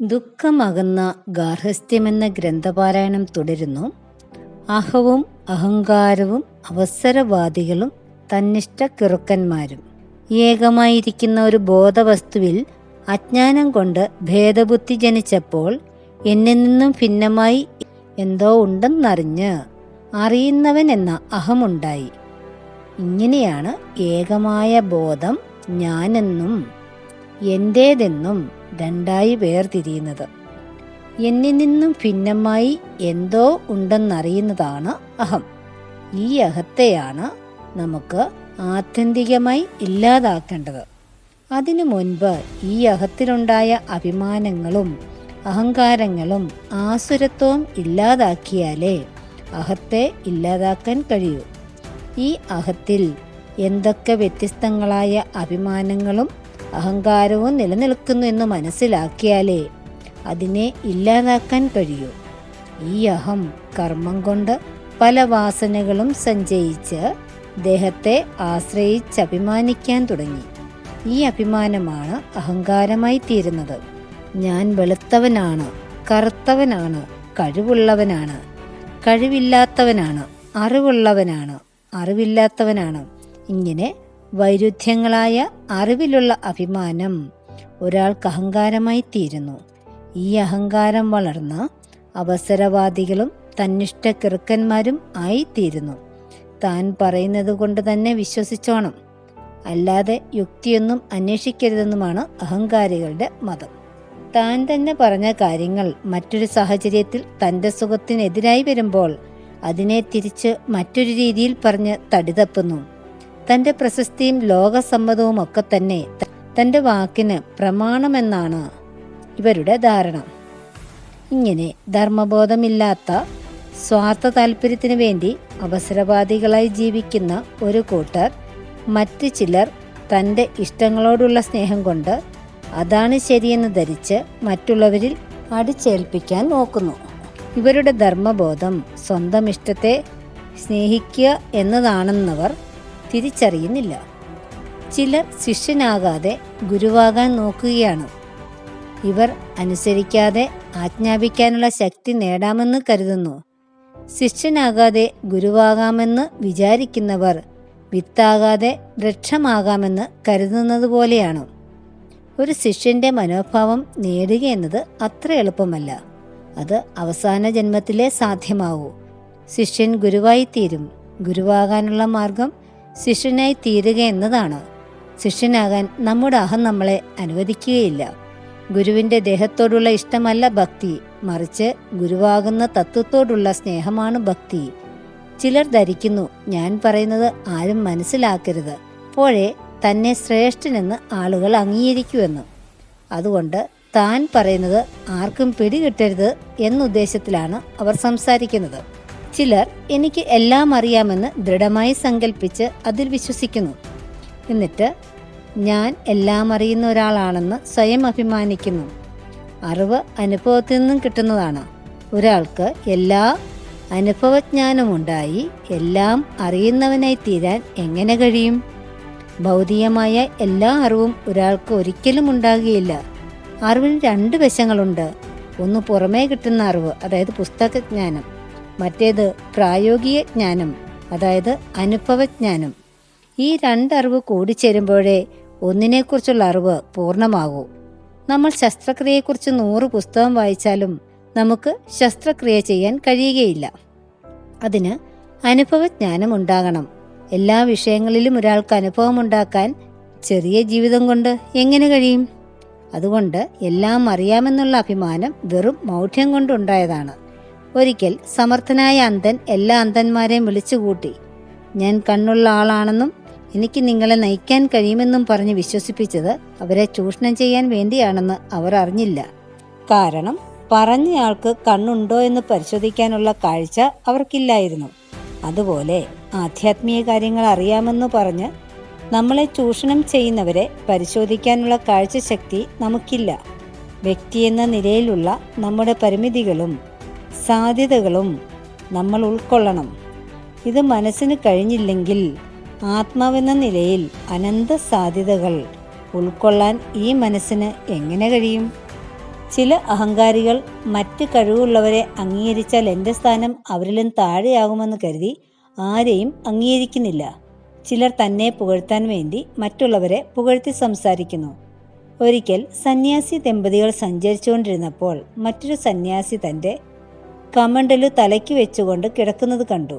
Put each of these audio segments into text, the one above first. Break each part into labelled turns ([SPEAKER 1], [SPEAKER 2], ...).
[SPEAKER 1] ദുഃഖമകന്ന ഗാർഹസ്ഥ്യമെന്ന ഗ്രന്ഥപാരായണം തുടരുന്നു. അഹവും അഹങ്കാരവും അവസരവാദികളും തന്നിഷ്ട കിറുക്കന്മാരും ഏകമായിരിക്കുന്ന ഒരു ബോധവസ്തുവിൽ അജ്ഞാനം കൊണ്ട് ഭേദബുദ്ധി ജനിച്ചപ്പോൾ എന്നിൽ നിന്നും ഭിന്നമായി എന്തോ ഉണ്ടെന്നറിഞ്ഞ് അറിയുന്നവൻ എന്ന അഹമുണ്ടായി. ഇങ്ങനെയാണ് ഏകമായ ബോധം ഞാനെന്നും എന്റേതെന്നും രണ്ടായി വേർതിരിയുന്നത്. എന്നിൽ നിന്നും ഭിന്നമായി എന്തോ ഉണ്ടെന്നറിയുന്നതാണ് അഹം. ഈ അഹത്തെയാണ് നമുക്ക് ആത്യന്തികമായി ഇല്ലാതാക്കേണ്ടത്. അതിനു മുൻപ് ഈ അഹത്തിലുണ്ടായ അഭിമാനങ്ങളും അഹങ്കാരങ്ങളും ആസുരത്വവും ഇല്ലാതാക്കിയാലേ അഹത്തെ ഇല്ലാതാക്കാൻ കഴിയൂ. ഈ അഹത്തിൽ എന്തൊക്കെ വ്യത്യസ്തങ്ങളായ അഭിമാനങ്ങളും അഹങ്കാരവും നിലനിൽക്കുന്നു എന്ന് മനസ്സിലാക്കിയാലേ അതിനെ ഇല്ലാതാക്കാൻ കഴിയൂ. ഈ അഹം കർമ്മം കൊണ്ട് പല വാസനകളും സഞ്ചയിച്ച് ദേഹത്തെ ആശ്രയിച്ച് അഭിമാനിക്കാൻ തുടങ്ങി. ഈ അഭിമാനമാണ് അഹങ്കാരമായി തീരുന്നത്. ഞാൻ വെളുത്തവനാണ് കറുത്തവനാണ് കഴിവുള്ളവനാണ് കഴിവില്ലാത്തവനാണ് അറിവുള്ളവനാണ് അറിവില്ലാത്തവനാണ്. ഇങ്ങനെ വൈരുദ്ധ്യങ്ങളായ അറിവിലുള്ള അഭിമാനം ഒരാൾക്ക് അഹങ്കാരമായി തീരുന്നു. ഈ അഹങ്കാരം വളർന്ന് അവസരവാദികളും തന്നിഷ്ട കിറുക്കന്മാരും ആയിത്തീരുന്നു. താൻ പറയുന്നത് കൊണ്ട് തന്നെ വിശ്വസിച്ചോണം. അല്ലാതെ യുക്തിയൊന്നും അന്വേഷിക്കരുതെന്നുമാണ് അഹങ്കാരികളുടെ മതം. താൻ തന്നെ പറഞ്ഞ കാര്യങ്ങൾ മറ്റൊരു സാഹചര്യത്തിൽ തന്റെ സുഖത്തിനെതിരായി വരുമ്പോൾ അതിനെ തിരിച്ച് മറ്റൊരു രീതിയിൽ പറഞ്ഞ് തടിതപ്പുന്നു. തന്റെ പ്രശസ്തിയും ലോകസമ്മതവും ഒക്കെ തന്നെ തന്റെ വാക്കിന് പ്രമാണമെന്നാണ് ഇവരുടെ ധാരണ. ഇങ്ങനെ ധർമ്മബോധമില്ലാത്ത സ്വാർത്ഥ താല്പര്യത്തിനു വേണ്ടി അവസരവാദികളായി ജീവിക്കുന്ന ഒരു കൂട്ടർ മറ്റ് ചിലർ തന്റെ ഇഷ്ടങ്ങളോടുള്ള സ്നേഹം കൊണ്ട് അതാണ് ശരിയെന്ന് ധരിച്ച് മറ്റുള്ളവരിൽ അടിച്ചേൽപ്പിക്കാൻ നോക്കുന്നു. ഇവരുടെ ധർമ്മബോധം സ്വന്തം ഇഷ്ടത്തെ സ്നേഹിക്കുക എന്നതാണെന്നവർ തിരിച്ചറിയുന്നില്ല. ചിലർ ശിഷ്യനാകാതെ ഗുരുവാകാൻ നോക്കുകയാണ്. ഇവർ അനുസരിക്കാതെ ആജ്ഞാപിക്കാനുള്ള ശക്തി നേടാമെന്ന് കരുതുന്നു. ശിഷ്യനാകാതെ ഗുരുവാകാമെന്ന് വിചാരിക്കുന്നവർ വിത്താകാതെ വൃക്ഷമാകാമെന്ന് കരുതുന്നത് പോലെയാണ്. ഒരു ശിഷ്യന്റെ മനോഭാവം നേടുക എന്നത് അത്ര എളുപ്പമല്ല. അത് അവസാന ജന്മത്തിലേ സാധ്യമാവൂ. ശിഷ്യൻ ഗുരുവായിത്തീരും. ഗുരുവാകാനുള്ള മാർഗം ശിഷ്യനായി തീരുക എന്നതാണ്. ശിഷ്യനാകാൻ നമ്മുടെ അഹം നമ്മളെ അനുവദിക്കുകയില്ല. ഗുരുവിന്റെ ദേഹത്തോടുള്ള ഇഷ്ടമല്ല ഭക്തി മറിച്ച് ഗുരുവാകുന്ന തത്വത്തോടുള്ള സ്നേഹമാണ് ഭക്തി. ചിലർ ധരിക്കുന്നു ഞാൻ പറയുന്നത് ആരും മനസ്സിലാക്കരുത്. അപ്പോഴേ തന്നെ ശ്രേഷ്ഠനെന്ന് ആളുകൾ അംഗീകരിക്കുമെന്ന്. അതുകൊണ്ട് താൻ പറയുന്നത് ആർക്കും പിടികിട്ടരുത് എന്നുദ്ദേശത്തിലാണ് അവർ സംസാരിക്കുന്നത്. ചിലർ എനിക്ക് എല്ലാം അറിയാമെന്ന് ദൃഢമായി സങ്കല്പിച്ച് അതിൽ വിശ്വസിക്കുന്നു. എന്നിട്ട് ഞാൻ എല്ലാം അറിയുന്ന ഒരാളാണെന്ന് സ്വയം അഭിമാനിക്കുന്നു. അറിവ് അനുഭവത്തിൽ നിന്നും കിട്ടുന്നതാണ്. ഒരാൾക്ക് എല്ലാ അനുഭവജ്ഞാനമുണ്ടായി എല്ലാം അറിയുന്നവനായി തീരാൻ എങ്ങനെ കഴിയും? ഭൗതികമായ എല്ലാ അറിവും ഒരാൾക്ക് ഒരിക്കലും ഉണ്ടാകുകയില്ല. അറിവിന് രണ്ട് വശങ്ങളുണ്ട്. ഒന്ന് പുറമേ കിട്ടുന്ന അറിവ് അതായത് പുസ്തകജ്ഞാനം. മറ്റേത് പ്രായോഗിക ജ്ഞാനം അതായത് അനുഭവജ്ഞാനം. ഈ രണ്ടറിവ് കൂടിച്ചേരുമ്പോഴേ ഒന്നിനെക്കുറിച്ചുള്ള അറിവ് പൂർണമാകൂ. നമ്മൾ ശസ്ത്രക്രിയയെക്കുറിച്ച് നൂറ് പുസ്തകം വായിച്ചാലും നമുക്ക് ശസ്ത്രക്രിയ ചെയ്യാൻ കഴിയുകയില്ല. അതിന് അനുഭവജ്ഞാനം ഉണ്ടാകണം. എല്ലാ വിഷയങ്ങളിലും ഒരാൾക്ക് അനുഭവമുണ്ടാക്കാൻ ചെറിയ ജീവിതം കൊണ്ട് എങ്ങനെ കഴിയും? അതുകൊണ്ട് എല്ലാം അറിയാമെന്നുള്ള അഭിമാനം വെറും മൗഢ്യം കൊണ്ടുണ്ടായതാണ്. ഒരിക്കൽ സമർത്ഥനായ അന്ധൻ എല്ലാ അന്ധന്മാരെയും വിളിച്ചുകൂട്ടി ഞാൻ കണ്ണുള്ള ആളാണെന്നും എനിക്ക് നിങ്ങളെ നയിക്കാൻ കഴിയുമെന്നും പറഞ്ഞ് വിശ്വസിപ്പിച്ചത് അവരെ ചൂഷണം ചെയ്യാൻ വേണ്ടിയാണെന്ന് അവർ അറിഞ്ഞില്ല. കാരണം പറഞ്ഞയാൾക്ക് കണ്ണുണ്ടോ എന്ന് പരിശോധിക്കാനുള്ള കാഴ്ച അവർക്കില്ലായിരുന്നു. അതുപോലെ ആധ്യാത്മിക കാര്യങ്ങൾ അറിയാമെന്ന് പറഞ്ഞ് നമ്മളെ ചൂഷണം ചെയ്യുന്നവരെ പരിശോധിക്കാനുള്ള കാഴ്ചശക്തി നമുക്കില്ല. വ്യക്തി എന്ന നിലയിലുള്ള നമ്മുടെ പരിമിതികളും സാധ്യതകളും നമ്മൾ ഉൾക്കൊള്ളണം. ഇത് മനസ്സിന് കഴിഞ്ഞില്ലെങ്കിൽ ആത്മാവെന്ന നിലയിൽ അനന്ത സാധ്യതകൾ ഉൾക്കൊള്ളാൻ ഈ മനസ്സിന് എങ്ങനെ കഴിയും? ചില അഹങ്കാരികൾ മറ്റ് കഴിവുള്ളവരെ അംഗീകരിച്ചാൽ എന്റെ സ്ഥാനം അവരിലും താഴെയാകുമെന്ന് കരുതി ആരെയും അംഗീകരിക്കുന്നില്ല. ചിലർ തന്നെ പുകഴ്ത്താൻ വേണ്ടി മറ്റുള്ളവരെ പുകഴ്ത്തി സംസാരിക്കുന്നു. ഒരിക്കൽ സന്യാസി ദമ്പതികൾ സഞ്ചരിച്ചുകൊണ്ടിരുന്നപ്പോൾ മറ്റൊരു സന്യാസി തന്റെ കമണ്ടലു തലയ്ക്ക് വെച്ചുകൊണ്ട് കിടക്കുന്നത് കണ്ടു.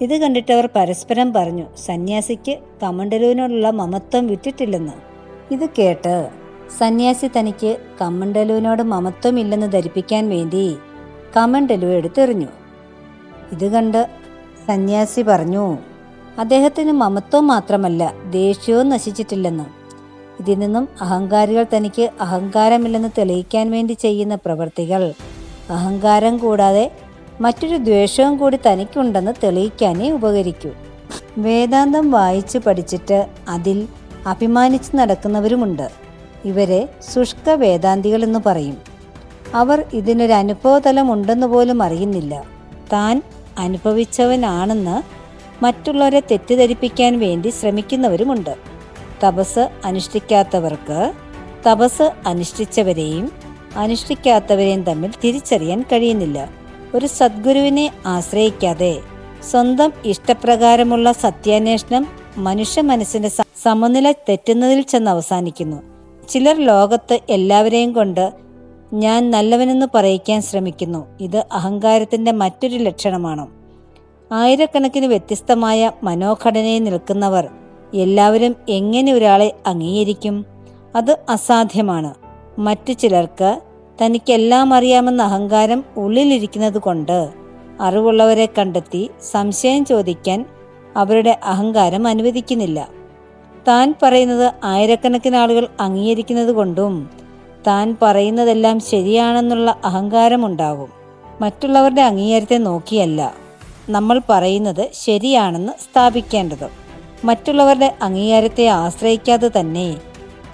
[SPEAKER 1] ഇത് കണ്ടിട്ടവർ പരസ്പരം പറഞ്ഞു സന്യാസിക്ക് കമണ്ടലുവിനോടുള്ള മമത്വം വിട്ടിട്ടില്ലെന്ന്. ഇത് കേട്ട് സന്യാസി തനിക്ക് കമണ്ടലുവിനോട് മമത്വമില്ലെന്ന് ധരിപ്പിക്കാൻ വേണ്ടി കമണ്ടലു എടുത്തെറിഞ്ഞു. ഇത് കണ്ട് സന്യാസി പറഞ്ഞു അദ്ദേഹത്തിന് മമത്വം മാത്രമല്ല ദേഷ്യവും നശിച്ചിട്ടില്ലെന്ന്. ഇതിൽ നിന്നും അഹങ്കാരികൾ തനിക്ക് അഹങ്കാരമില്ലെന്ന് തെളിയിക്കാൻ വേണ്ടി ചെയ്യുന്ന പ്രവൃത്തികൾ അഹങ്കാരം കൂടാതെ മറ്റൊരു ദ്വേഷവും കൂടി തനിക്കുണ്ടെന്ന് തെളിയിക്കാനേ ഉപകരിക്കൂ. വേദാന്തം വായിച്ച് പഠിച്ചിട്ട് അതിൽ അഭിമാനിച്ച് നടക്കുന്നവരുമുണ്ട്. ഇവരെ ശുഷ്ക വേദാന്തികൾ എന്ന് പറയും. അവർ ഇതിനൊരു അനുഭവതലം ഉണ്ടെന്ന് പോലും അറിയുന്നില്ല. താൻ അനുഭവിച്ചവനാണെന്ന് മറ്റുള്ളവരെ തെറ്റിദ്ധരിപ്പിക്കാൻ വേണ്ടി ശ്രമിക്കുന്നവരുമുണ്ട്. തപസ് അനുഷ്ഠിക്കാത്തവർക്ക് തപസ് അനുഷ്ഠിച്ചവരെയും അനുഷ്ഠിക്കാത്തവരെയും തമ്മിൽ തിരിച്ചറിയാൻ കഴിയുന്നില്ല. ഒരു സദ്ഗുരുവിനെ ആശ്രയിക്കാതെ സ്വന്തം ഇഷ്ടപ്രകാരമുള്ള സത്യാന്വേഷണം മനുഷ്യ മനസ്സിന്റെ സമനില തെറ്റുന്നതിൽ ചെന്ന് അവസാനിക്കുന്നു. ചിലർ ലോകത്ത് എല്ലാവരെയും കൊണ്ട് ഞാൻ നല്ലവനെന്ന് പറയിക്കാൻ ശ്രമിക്കുന്നു. ഇത് അഹങ്കാരത്തിന്റെ മറ്റൊരു ലക്ഷണമാണ്. ആയിരക്കണക്കിന് വ്യത്യസ്തമായ മനോഘടനയിൽ നിൽക്കുന്നവർ എല്ലാവരും എങ്ങനെ ഒരാളെ അംഗീകരിക്കും? അത് അസാധ്യമാണ്. മറ്റു ചിലർക്ക് തനിക്കെല്ലാം അറിയാമെന്ന അഹങ്കാരം ഉള്ളിലിരിക്കുന്നത് കൊണ്ട് അറിവുള്ളവരെ കണ്ടെത്തി സംശയം ചോദിക്കാൻ അവരുടെ അഹങ്കാരം അനുവദിക്കുന്നില്ല. താൻ പറയുന്നത് ആയിരക്കണക്കിന് ആളുകൾ അംഗീകരിക്കുന്നത് കൊണ്ടും താൻ പറയുന്നതെല്ലാം ശരിയാണെന്നുള്ള അഹങ്കാരമുണ്ടാകും. മറ്റുള്ളവരുടെ അംഗീകാരത്തെ നോക്കിയല്ല. നമ്മൾ പറയുന്നത് ശരിയാണെന്ന് സ്ഥാപിക്കേണ്ടത് മറ്റുള്ളവരുടെ അംഗീകാരത്തെ ആശ്രയിക്കാതെ തന്നെ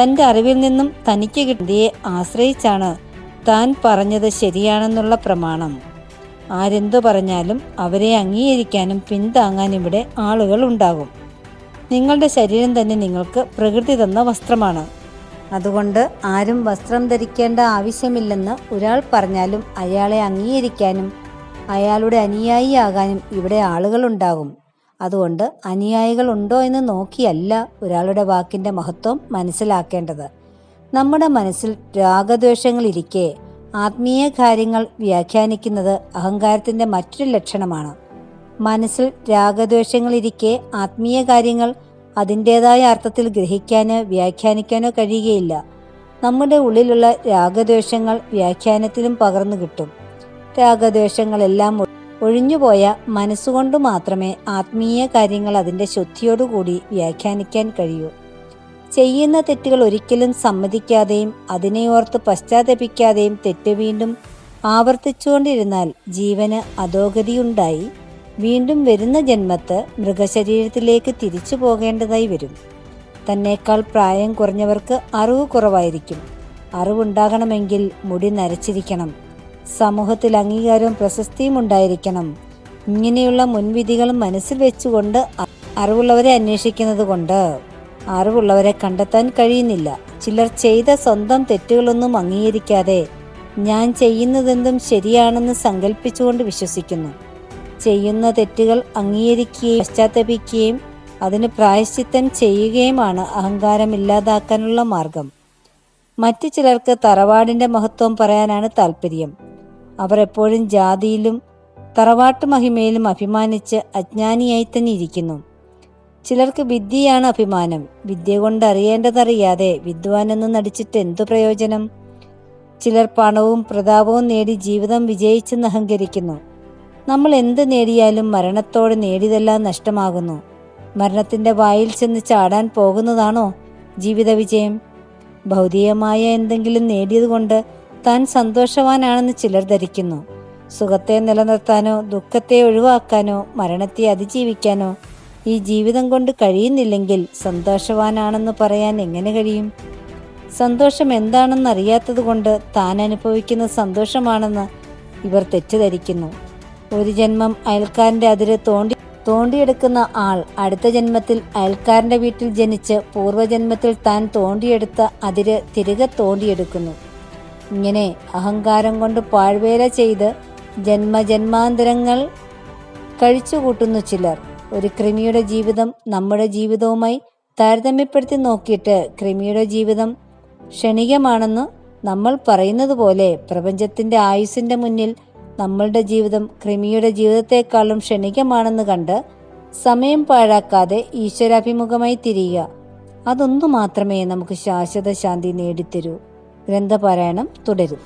[SPEAKER 1] തന്റെ അറിവിൽ നിന്നും തനിക്ക് കിട്ടിയെ ആശ്രയിച്ചാണ് താൻ പറഞ്ഞത് ശരിയാണെന്നുള്ള പ്രമാണം. ആരെന്തു പറഞ്ഞാലും അവരെ അംഗീകരിക്കാനും പിന്താങ്ങാനും ഇവിടെ ആളുകൾ ഉണ്ടാകും. നിങ്ങളുടെ ശരീരം തന്നെ നിങ്ങൾക്ക് പ്രകൃതി തന്ന വസ്ത്രമാണ്. അതുകൊണ്ട് ആരും വസ്ത്രം ധരിക്കേണ്ട ആവശ്യമില്ലെന്ന് ഒരാൾ പറഞ്ഞാലും അയാളെ അംഗീകരിക്കാനും അയാളുടെ അനുയായിയാകാനും ഇവിടെ ആളുകളുണ്ടാകും അതുകൊണ്ട് അനുയായികൾ ഉണ്ടോ എന്ന് നോക്കിയല്ല ഒരാളുടെ വാക്കിന്റെ മഹത്വം മനസ്സിലാക്കേണ്ടത്. നമ്മുടെ മനസ്സിൽ രാഗദ്വേഷങ്ങളിരിക്കെ ആത്മീയ കാര്യങ്ങൾ വ്യാഖ്യാനിക്കുന്നത് അഹങ്കാരത്തിന്റെ മറ്റൊരു ലക്ഷണമാണ്. മനസ്സിൽ രാഗദ്വേഷങ്ങളിരിക്കെ ആത്മീയ കാര്യങ്ങൾ അതിന്റെതായ അർത്ഥത്തിൽ ഗ്രഹിക്കാനോ വ്യാഖ്യാനിക്കാനോ കഴിയുകയില്ല. നമ്മുടെ ഉള്ളിലുള്ള രാഗദ്വേഷങ്ങൾ വ്യാഖ്യാനത്തിലും പകർന്നു കിട്ടും. രാഗദ്വേഷങ്ങളെല്ലാം ഒഴിഞ്ഞുപോയ മനസ്സുകൊണ്ട് മാത്രമേ ആത്മീയ കാര്യങ്ങൾ അതിന്റെ ശുദ്ധിയോടുകൂടി വ്യാഖ്യാനിക്കാൻ കഴിയൂ. ചെയ്യുന്ന തെറ്റുകൾ ഒരിക്കലും സമ്മതിക്കാതെയും അതിനെ ഓർത്ത് പശ്ചാത്തപിക്കാതെയും തെറ്റ് വീണ്ടും ആവർത്തിച്ചുകൊണ്ടിരുന്നാൽ ജീവന് അധോഗതിയുണ്ടായി. വീണ്ടും വരുന്ന ജന്മത്ത് മൃഗശരീരത്തിലേക്ക് തിരിച്ചു പോകേണ്ടതായി വരും. തന്നേക്കാൾ പ്രായം കുറഞ്ഞവർക്ക് അറിവ് കുറവായിരിക്കും. അറിവുണ്ടാകണമെങ്കിൽ മുടി നരച്ചിരിക്കണം. സമൂഹത്തിൽ അംഗീകാരവും പ്രശസ്തിയും ഉണ്ടായിരിക്കണം. ഇങ്ങനെയുള്ള മുൻവിധികൾ മനസ്സിൽ വെച്ചുകൊണ്ട് അറിവുള്ളവരെ അന്വേഷിക്കുന്നത് കൊണ്ട് അറിവുള്ളവരെ കണ്ടെത്താൻ കഴിയുന്നില്ല. ചിലർ ചെയ്ത സ്വന്തം തെറ്റുകളൊന്നും അംഗീകരിക്കാതെ ഞാൻ ചെയ്യുന്നതെന്തും ശരിയാണെന്ന് സങ്കല്പിച്ചുകൊണ്ട് വിശ്വസിക്കുന്നു. ചെയ്യുന്ന തെറ്റുകൾ അംഗീകരിക്കുകയും പശ്ചാത്തപിക്കുകയും അതിന് പ്രായശ്ചിത്തം ചെയ്യുകയുമാണ് അഹങ്കാരം ഇല്ലാതാക്കാനുള്ള മാർഗം. മറ്റു ചിലർക്ക് തറവാടിന്റെ മഹത്വം പറയാനാണ് താല്പര്യം അവർ എപ്പോഴും ജാതിയിലും തറവാട്ട് മഹിമയിലും അഭിമാനിച്ച് അജ്ഞാനിയായി തന്നെ ഇരിക്കുന്നു ചിലർക്ക് വിദ്യയാണ് അഭിമാനം. വിദ്യ കൊണ്ട് അറിയേണ്ടതറിയാതെ വിദ്വാനെന്ന് നടിച്ചിട്ട് എന്തു പ്രയോജനം? ചിലർ പണവും പ്രതാപവും നേടി ജീവിതം വിജയിച്ചെന്ന് അഹങ്കരിക്കുന്നു നമ്മൾ എന്ത് നേടിയാലും മരണത്തോടെ നേടിയതെല്ലാം നഷ്ടമാകുന്നു. മരണത്തിന്റെ വായിൽ ചെന്ന് ചാടാൻ പോകുന്നതാണോ ജീവിത വിജയം ഭൗതികമായ എന്തെങ്കിലും നേടിയതുകൊണ്ട് താൻ സന്തോഷവാനാണെന്ന് ചിലർ ധരിക്കുന്നു. സുഖത്തെ നിലനിർത്താനോ ദുഃഖത്തെ ഒഴിവാക്കാനോ മരണത്തെ അതിജീവിക്കാനോ ഈ ജീവിതം കൊണ്ട് കഴിയുന്നില്ലെങ്കിൽ സന്തോഷവാനാണെന്ന് പറയാൻ എങ്ങനെ കഴിയും? സന്തോഷം എന്താണെന്ന് അറിയാത്തതുകൊണ്ട് താൻ അനുഭവിക്കുന്ന സന്തോഷമാണെന്ന് ഇവർ തെറ്റിദ്ധരിക്കുന്നു. ഒരു ജന്മം അയൽക്കാരന്റെ അതിര് തോണ്ടി തോണ്ടിയെടുക്കുന്ന ആൾ അടുത്ത ജന്മത്തിൽ അയൽക്കാരന്റെ വീട്ടിൽ ജനിച്ച് പൂർവജന്മത്തിൽ താൻ തോണ്ടിയെടുത്ത അതിര് തിരികെ തോണ്ടിയെടുക്കുന്നു. ഇങ്ങനെ അഹങ്കാരം കൊണ്ട് പാഴ്വേല ചെയ്ത് ജന്മജന്മാന്തരങ്ങൾ കഴിച്ചുകൂട്ടുന്നു ചിലർ. ഒരു കൃമിയുടെ ജീവിതം നമ്മുടെ ജീവിതവുമായി താരതമ്യപ്പെടുത്തി നോക്കിയിട്ട് കൃമിയുടെ ജീവിതം ക്ഷണികമാണെന്ന് നമ്മൾ പറയുന്നത് പോലെ പ്രപഞ്ചത്തിന്റെ ആയുസിന്റെ മുന്നിൽ നമ്മളുടെ ജീവിതം കൃമിയുടെ ജീവിതത്തെക്കാളും ക്ഷണികമാണെന്ന് കണ്ട് സമയം പാഴാക്കാതെ ഈശ്വരാഭിമുഖമായി തിരിയുക. അതൊന്നു മാത്രമേ നമുക്ക് ശാശ്വത ശാന്തി നേടിത്തരൂ. ഗ്രന്ഥപാരായണം തുടരും